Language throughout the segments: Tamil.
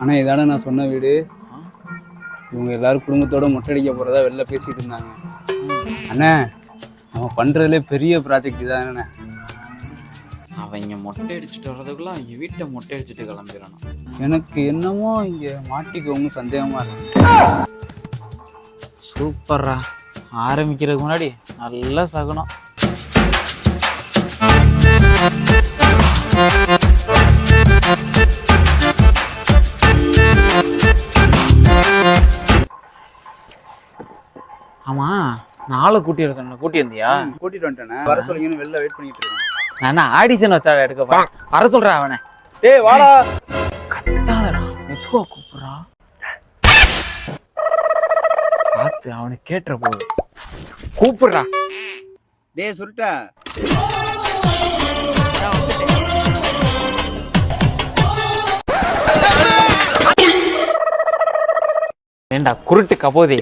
ஆனா இதான நான் சொன்ன வீடு. இவங்க எல்லாரும் குடும்பத்தோட மொட்டை அடிக்க போறதா வெளில பேசிட்டு இருந்தாங்க. அண்ணே நம்ம பண்றதுல பெரிய ப்ராஜெக்ட் இதானே அவங்க மொட்டை அடிச்சுட்டு வர்றதுக்குள்ள அவங்க வீட்டை மொட்டை அடிச்சுட்டு கிளம்பிடணும். எனக்கு என்னமோ இங்க மாட்டிக்கவங்க சந்தேகமா இருக்கு சூப்பர்ரா. ஆரம்பிக்கிறதுக்கு முன்னாடி நல்லா சகுனம். ஆமா நாளை கூட்டி வர சொன்ன கூட்டி வந்தியா? கூட்டிட்டு வந்துட்டேனே. வர சொல்லிங்கன்னு வெளில வெயிட் பண்ணிட்டு இருக்கேன். நான் ஆடிஷன் வச்சா எடுக்க. வர சொல்றேன் அவனை. டேய் வாடா. கத்தாதடா. மெதுவா கூப்பிடுறா. பார்த்து அவனுக்கு கேட்டுற போகுது கூப்பிடுறா. டேய் சுருட்டா. ஏண்டா குருட்டு கபோதி?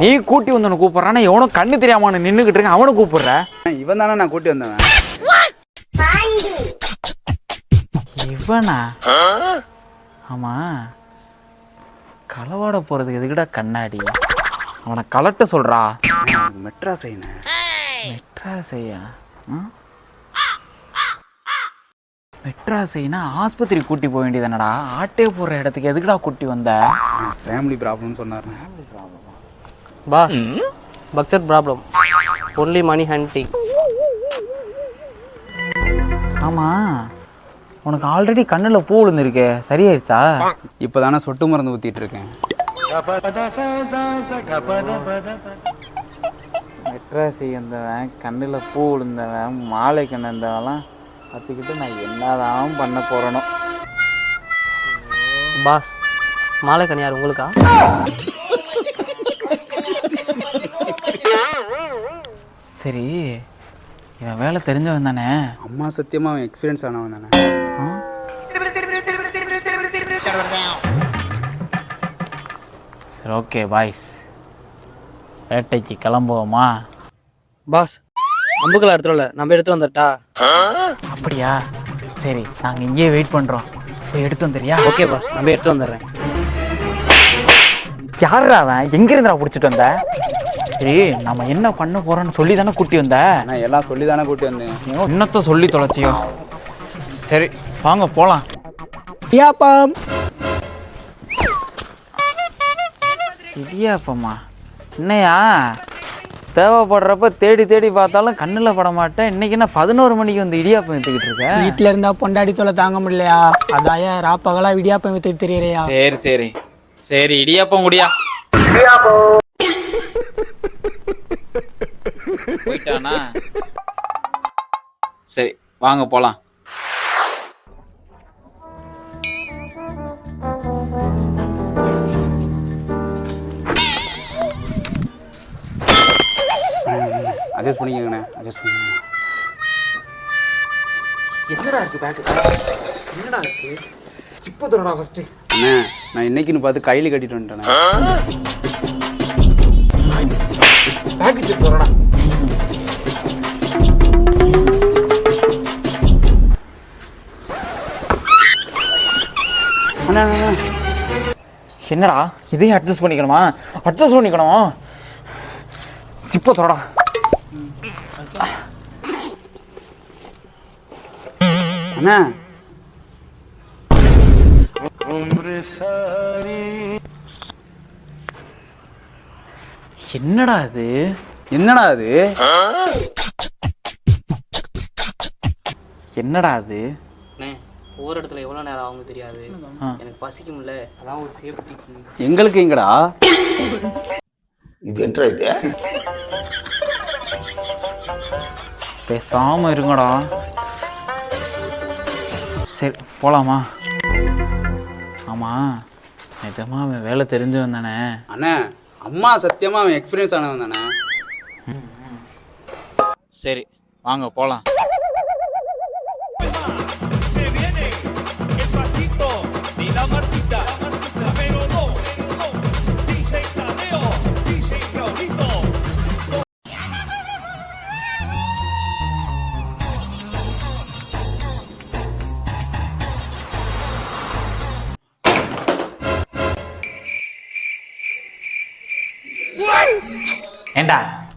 நீ கூட்டி வந்தவனை கூப்பிடுறானா எவனும் கண்ணு தெரியாம நின்னுகிட்டு இருக்க அவனை கூப்பிடுற? இவன் தானே நான் கூட்டி வந்தவன். இவனா? ஆமா. களவாட போறதுக்கு எதுக்குடா கண்ணாடி? அவனை கலட்ட சொல்றா. மெட்ராஸ் ஐனே மெட்ராஸையா மெட்ராஸைனா ஆஸ்பத்திரி கூட்டி போக வேண்டியதானடா ஆட்டே போடுற இடத்துக்கு எதுக்குடா கூட்டி வந்த? ஃபேமிலி ப்ராப்ளம்னு சொன்னாருண்ணே. Boss, Bhaksar problem. Only money hunting. ஆமா. உனக்கு ஆல்ரெடி கண்ணுல பூ விழுந்திருக்கே. சரியாயிருச்சா இப்போதானே சொட்டு மருந்து ஊத்திட்டு இருக்கேன். மெட்ராஸி வந்தவன் கண்ணுல பூ விழுந்தவன் மாலை கண்ணு இருந்தவன்லாம் கற்றுக்கிட்டு நான் என்னதான் பண்ண போறேனோ. பாஸ் மாலை கனியார் உங்களுக்கா? சரி இவன் வேலை தெரிஞ்சவன் தானே? அம்மா சத்தியமா அவன் எக்ஸ்பீரியன்ஸ் ஆனவன் தானே? சரி ஓகே பாய்ஸ் வேட்டைக்கு கிளம்புவோமா? பாஸ் அம்புக்கள் எடுத்துடல நம்ம எடுத்து வந்துட்டா? அப்படியா? சரி நாங்கள் இங்கேயே வெயிட் பண்ணுறோம் போய் எடுத்து வந்துறியா ஓகே பாஸ் நம்ம எடுத்து வந்துடுறேன். யாரா அவன்? எங்க இருந்துடா பிடிச்சிட்டு வந்த? சரி நம்ம என்ன பண்ண போறோம்னு சொல்லி தானே கூட்டி வந்த? நான் எல்லாம் சொல்லி தானே கூட்டி வந்தேன். இன்னத்த சொல்லி தொலைச்சியோ? சரி வாங்க போலாம். இடியாப்பம். இடியாப்பம்மா என்னையா? தேவைப்படுறப்ப தேடி தேடி பார்த்தாலும் கண்ணில் பட மாட்டேன். இன்னைக்கு என்ன பதினோரு மணிக்கு வந்து இடியாப்பம் எடுத்துக்கிட்டு இருக்க? வீட்டில் இருந்தா பொண்டாடி தொலை தாங்க முடியலையா? அதான் ஏன் ராப்பகலா விடியாப்பம் வித்துட்டு தெரியறியா? சரி சரி. சரி இடியாப்பம் முடியா போயிட்டானா? சரி வாங்க போலாம். அட்ஜஸ்ட் பண்ணிக்கங்கண்ணே. அட்ஜஸ்ட் பண்ணிக்கங்க என்னடா இருக்கு பேக் என்னடா இருக்கு? சிப்ப தொடடா ஃபர்ஸ்ட் அண்ணே நான் இன்னைக்குன்னு பார்த்து கையில் கட்டிட்டு வந்துட்டேனே பேக் சிப் தொடடா. என்னடா இதையும் அட்ஜஸ்ட் பண்ணிக்கணுமா? அட்ஜஸ்ட் பண்ணிக்கணும்? சிப்ப தொடடா என்னடா இது? என்னடா அது என்னடா இது? அண்ணே ஒவ்வொரு இடத்துல எவ்வளோ நேரம் ஆகுங்க தெரியாது. எனக்கு பசிக்கும்ல அதான் ஒரு சேஃப்டிக்கு எங்களுக்கு எங்கடா? பேசாம இருங்கடா. சரி போலாமா? ஆமா நிஜமா அவன் வேலை தெரிஞ்சவன் தானே அண்ணே அம்மா சத்தியமா அவன் எக்ஸ்பீரியன்ஸ் ஆனவன் தானே? சரி வாங்க போலாம்.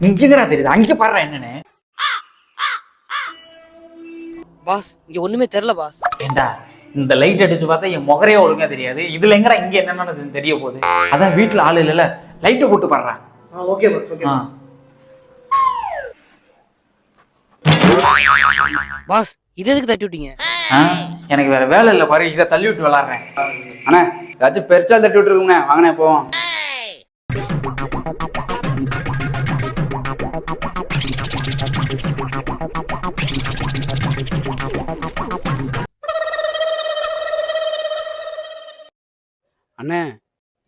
இங்கடா தெரியுது? அங்க பாடுற என்னன்னு. பாஸ் இங்க ஒண்ணுமே தெரியல பாஸ். ஏண்டா இந்த லைட் அடிச்சு பார்த்தா என் முகரே ஒழுங்கா தெரியாது. இதுல எங்கடா இங்க என்ன நடக்குதுன்னு தெரிய போகுது. அதான் வீட்டுல ஆளு இல்லைல்ல லைட்டை போட்டு பாடுறான் ஓகே பாஸ் ஓகே பாஸ் இது எதுக்கு தட்டி விட்டீங்க? எனக்கு வேற வேலை இல்லை பாரு இதை தள்ளி விட்டு விளாடுறேன். அண்ணே. ஏதாச்சும் பெருச்சால் தட்டி விட்டுருக்குண்ணே வாங்கண்ணே போவோம்.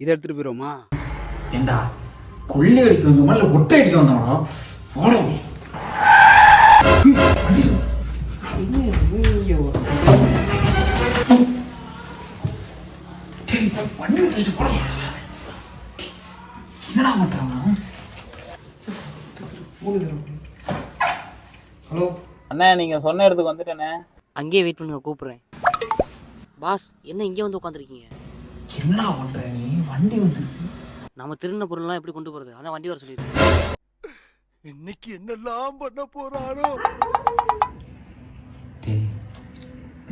இதை எடுத்துட்டு போயிருவோமா? ஏண்டா கொள்ளி அடிக்க வந்தோமா? இல்ல ஒட்டை அடிக்க வந்தோமா போடா வண்டி வச்சு போட. என்னடா பண்றாங்க ஹலோ. அண்ணா நீங்க சொன்ன இடத்துக்கு வந்துட்டேனே. அங்கேயே வெயிட் பண்ணுங்க கூப்பிடுறேன். பாஸ் என்ன இங்கே வந்து உட்காந்துருக்கீங்க? என்னடா பண்ற நீ வண்டி வந்து நம்ம திருடின பொருள்லாம் எப்படி கொண்டு போறது? அதான் வண்டி வர சொல்லியிருக்கேன் இன்னைக்கு என்னெல்லாம் பண்ண போறாரோ டேய்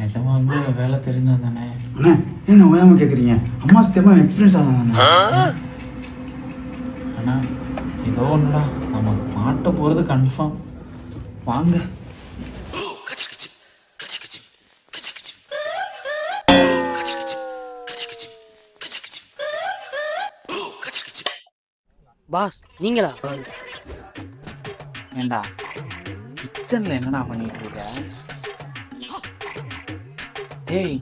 நிஜமாவே வேலை தெரிஞ்சது தானே? அண்ணே என்ன ஓயாம கேட்குறீங்க அம்மா சத்தியமா எக்ஸ்பீரியன்ஸ் ஆனாங்க அண்ணா. ஏதோ ஒன்றுடா நம்ம மாட்ட போகிறது கன்ஃபார்ம் வாங்க. பாஸ் நீங்களா? ஏண்டா? கிச்சனில் என்னடா பண்ணிட்டு இருக்க டேய்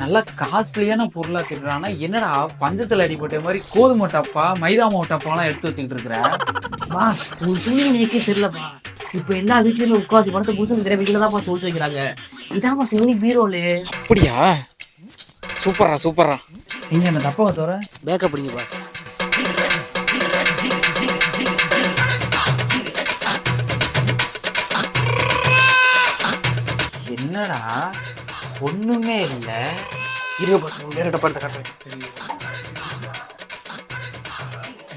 நல்லா காஸ்ட்லியான பொருளா திட்டுறானா என்னடா பஞ்சத்தில் அடிபட்ட மாதிரி கோதுமை டப்பா மைதா மாவு டப்பாலாம் எடுத்து வச்சுக்கிட்டு இருக்கிற பாஸ் உங்களுக்கு சூழ்நிலைக்கே தெரியலப்பா இப்போ எல்லா வீட்லயும் உட்காந்து படத்தை புதுசு தெரிய வீட்டில் தான் ஒழிச்சு வைக்கிறாங்க. இதான் பாஸ் யூனிக் பீரோலு. அப்படியா? சூப்பரா சூப்பரா நீங்க அந்த டப்பாவை தவிர பேக்கப் பிடிங்க பாஸ். என்னடா? ஒண்ணுமே இல்ல. இரு பாஸ் வேற டப்பாட்ட காட்டுறேன்.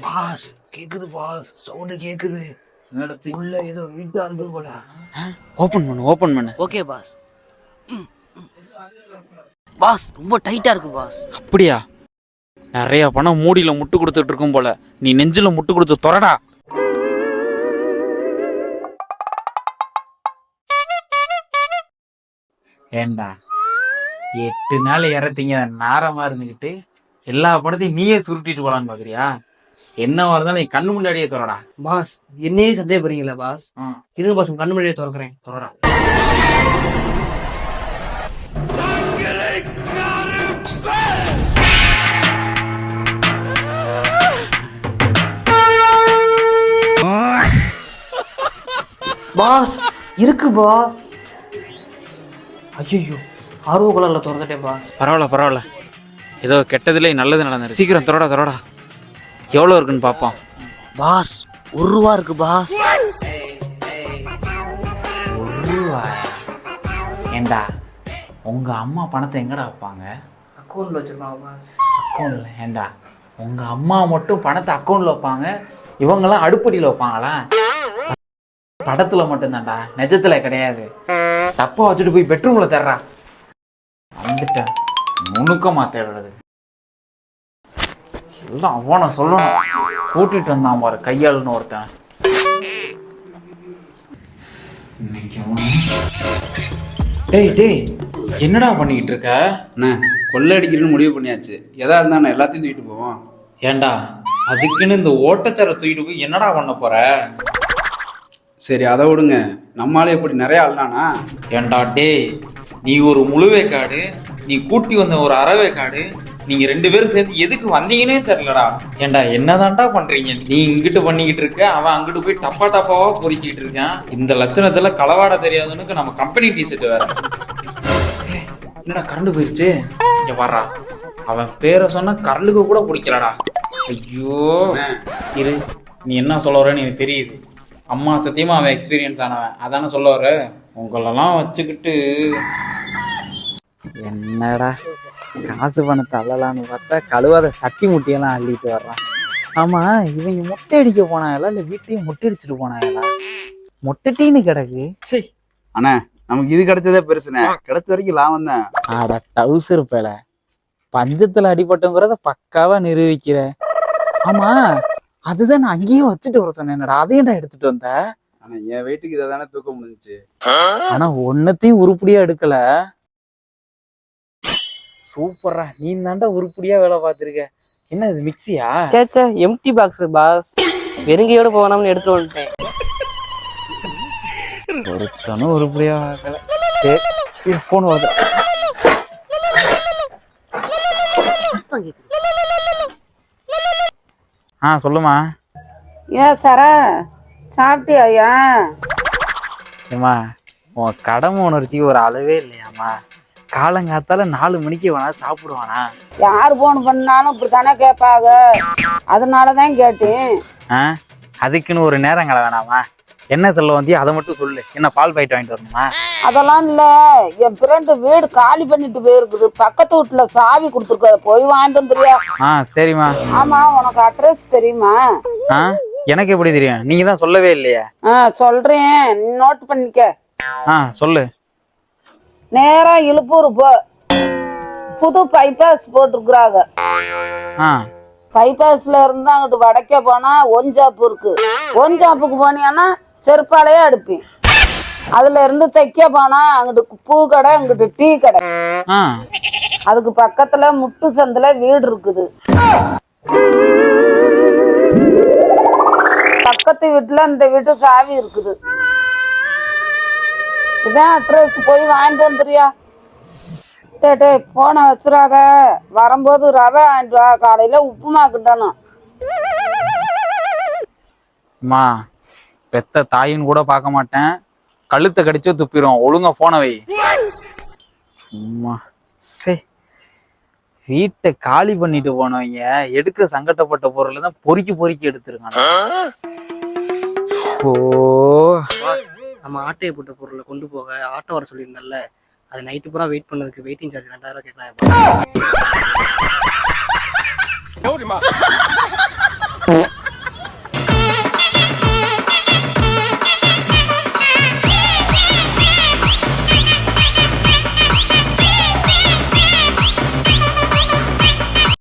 பாஸ் கேக்குது பாஸ். சவுண்டு கேக்குது. உள்ள ஏதோ வீட்டா இருக்கு போல. ஓபன் பண்ணு ஓபன் பண்ணு. Okay pass. பாஸ் ரொம்ப டைட்டா இருக்கு பாஸ் அப்படியா? நிறைய பணம் மூடியில முட்டு கொடுத்துட்டு இருக்கும் போல. நீ நெஞ்சில முட்டு கொடுத்து தொறடா. ஏண்டா? எட்டு நாள் இறத்தீங்க நாரமா இருந்துக்கிட்டு எல்லா படத்தையும் நீயே சுருட்டிட்டு போலான்னு பாக்குறியா? என்னவா இருந்தாலும் நீ கண்ணு முன்னாடியே தொறடா. பாஸ் என்னையே சந்தேகப்படுறீங்களா பாஸ். இருங்க பாஸ் உங்க கண்ணு முன்னாடியே திறக்கிறேன். தொறடா. பாஸ் இருக்கு பாஸ். ஐயோ ஆர்வ கலர்ல திறந்துட்டேன் பாஸ் பரவாயில்ல பரவாயில்ல. ஏதோ கெட்டதுல நல்லது நடந்தது சீக்கிரம் தொறடா தொறடா. எவ்வளோ இருக்குன்னு பார்ப்போம். பாஸ் ஒரு ரூபா இருக்கு பாஸ்? ஏண்டா உங்க அம்மா பணத்தை எங்கடா வைப்பாங்க? அக்கௌண்ட்ல வச்சிருக்காங்க பாஸ். அக்கௌண்ட்ல ஏண்டா உங்க அம்மா மட்டும் பணத்தை அக்கௌண்ட்ல வைப்பாங்க? இவங்கெல்லாம் அடுப்படியில் வைப்பாங்களா? படத்துல மட்டும்தான்டா நிஜத்துல கிடையாது. தப்பா வச்சுட்டு போய் பெட்ரூம்ல தேடுறா. வந்துட்டேன். நுணுக்கமா தேடுறது. எல்லாம் அவனை சொல்லணும். கூட்டிட்டு வந்தான் பாரு கையாளுன்னு ஒருத்தன். டேய் டேய் என்னடா பண்ணிக்கிட்டு இருக்க? அண்ணே கொள்ளை அடிக்கிறேன்னு முடிவு பண்ணியாச்சு. எதா இருந்தா நான் எல்லாத்தையும் தூக்கிட்டு போவோம். ஏண்டா அதுக்குன்னு இந்த ஓட்டச்சரை தூக்கிட்டு போய் என்னடா பண்ண போற? சரி அதை விடுங்க. நம்மளால எப்படி நிறைய ஆள்னானா? ஏண்டா டேய் நீ ஒரு முழுவேக்காடு நீ கூட்டி வந்த ஒரு அறவேக்காடு நீங்க ரெண்டு பேரும் சேர்ந்து எதுக்கு வந்தீங்கன்னே தெரியலடா. ஏண்டா என்னதான்டா பண்றீங்க? நீ இங்கிட்டு பண்ணிக்கிட்டு இருக்க அவன் அங்கிட்டு போய் டப்பா டப்பாவா பொறுக்கிட்டு இருக்கான். இந்த லட்சணத்துல களவாட தெரியாதவனுக்கு நம்ம கம்பெனி டிஷர்ட் வேற. என்னடா கரண்ட் போயிருச்சு? இங்க வர்றா அவன் பேரை சொன்னா கரண்டுக்கு கூட பிடிக்கலடா. ஐயோ. இரு நீ என்ன சொல்ல வரேன்னு எனக்கு தெரியுது. அம்மா சத்தியமா அவன் எக்ஸ்பீரியன்ஸ் ஆனவன். அதானே சொல்ல வர உங்களெல்லாம் வச்சுக்கிட்டு. என்னடா? காசு பணத்தை அள்ளலான்னு பார்த்தா கழுவாத சட்டி முட்டியெல்லாம் அள்ளிட்டு வர்றான். ஆமா இவங்க மொட்டை அடிக்க போனாங்களா? இல்ல வீட்டையும் மொட்டை அடிச்சுட்டு போனாங்களா? மொட்டை டீன்னு கிடக்கு. சே அண்ணே நமக்கு இது கிடைச்சதே பெருசுண்ணே. கிடைச்ச வரைக்கும் லாபம் தான். ஆடா டவுசர் பேல. பஞ்சத்துல அடிபட்டோங்கிறத பக்காவா நிரூபிக்கிற. ஆமா அதுதான் நான் அங்கேயே வச்சுட்டு வர சொன்னேன்டா அதையும் நான் எடுத்துட்டு வந்த? ஆனா என் வெயிட்டுக்கு இதை தானே தூக்க முடிஞ்சுச்சு. ஆனா ஒன்னத்தையும் உருப்படியா எடுக்கல. சூப்பரா நீ தாண்டா உருப்படியா வேலை பார்த்திருக்க. என்ன இது மிக்ஸியா? சேச்சா எம்டி பாக்ஸ் பாஸ் வெறுங்கையோட போகணும்னு எடுத்துட்டு வந்துட்டேன். ஒருத்தனும் உருப்படியா பார்க்கல சரி போன் வருது. ஆ சொல்லுமா ஏன் சரா சாப்பிட்டியா ஏம்மா உன் கடமை உணர்ச்சிக்கு ஒரு அளவே இல்லையாம்மா. காலங்காத்தால நாலு மணிக்கு வேணா சாப்பிடுவானா? யார் போன் பண்ணாலும் இப்படி தானே கேட்பாங்க. அதனால தான் கேட்டேன். ஆ அதுக்குன்னு ஒரு நேரங்கள வேணாமா என்ன சொல்ல வந்தியோ? அதை மட்டும் சொல்லு. என்ன பால் பாக்கெட் வாங்கிட்டு வரணுமா? அதெல்லாம் இல்ல. என் ஃப்ரெண்டு வீடு காலி பண்ணிட்டு போயிருக்குது. பக்கத்து வீட்டுல சாவி கொடுத்துருக்க. போய் வாங்கிட்டு வந்துறியா ஆ சரிம்மா. ஆமா உனக்கு அட்ரஸ் தெரியுமா? ஆ எனக்கு எப்படி தெரியும்? நீங்க தான் சொல்லவே இல்லையே. ஆ சொல்றேன். நோட் பண்ணிக்க. ஆ சொல்லு. நேரா இழுப்பூர் போ. புது பைபாஸ் போட்டிருக்குறாங்க. ஆ. பைபாஸ்ல இருந்து அங்கிட்டு வடக்கே போனா ஒஞ்சாப்பு இருக்கு ஒஞ்சாப்புக்கு போனியான்னா செருப்பாலையே அடுப்பேன். அதுல இருந்து தைக்க போனா அங்கிட்டு பூ கடை அங்கிட்டு டீ கடை. அதுக்கு பக்கத்துல முட்டு சந்துல வீடு இருக்குது. பக்கத்து வீட்டுல இந்த வீட்டு சாவி இருக்குது. இதான் அட்ரஸ் போய் வாங்கிட்டு வந்துறியா டே போனை வச்சிடாத. வரும்போது ரவை வாங்கிட்டு வா. காலையில உப்புமா கிட்டணும். அம்மா பெத்த தாயின்னு கூட பார்க்க மாட்டேன். கழுத்தை கடிச்சு துப்பிடும் ஒழுங்கா போன வை. அம்மா. சே. வீட்டை காலி பண்ணிட்டு போனவங்க எடுக்க சங்கட்டப்பட்ட பொருளை தான் பொறுக்கி பொறுக்கி எடுத்திருக்காங்க. ஓ. நம்ம ஆட்டையை போட்ட பொருளை கொண்டு போக ஆட்டோ வர சொல்லியிருந்தேன்ல அது நைட்டு பூரா வெயிட் பண்ணதுக்கு வெயிட்டிங் சார்ஜ் ரெண்டாயிரம் கேட்கலாம்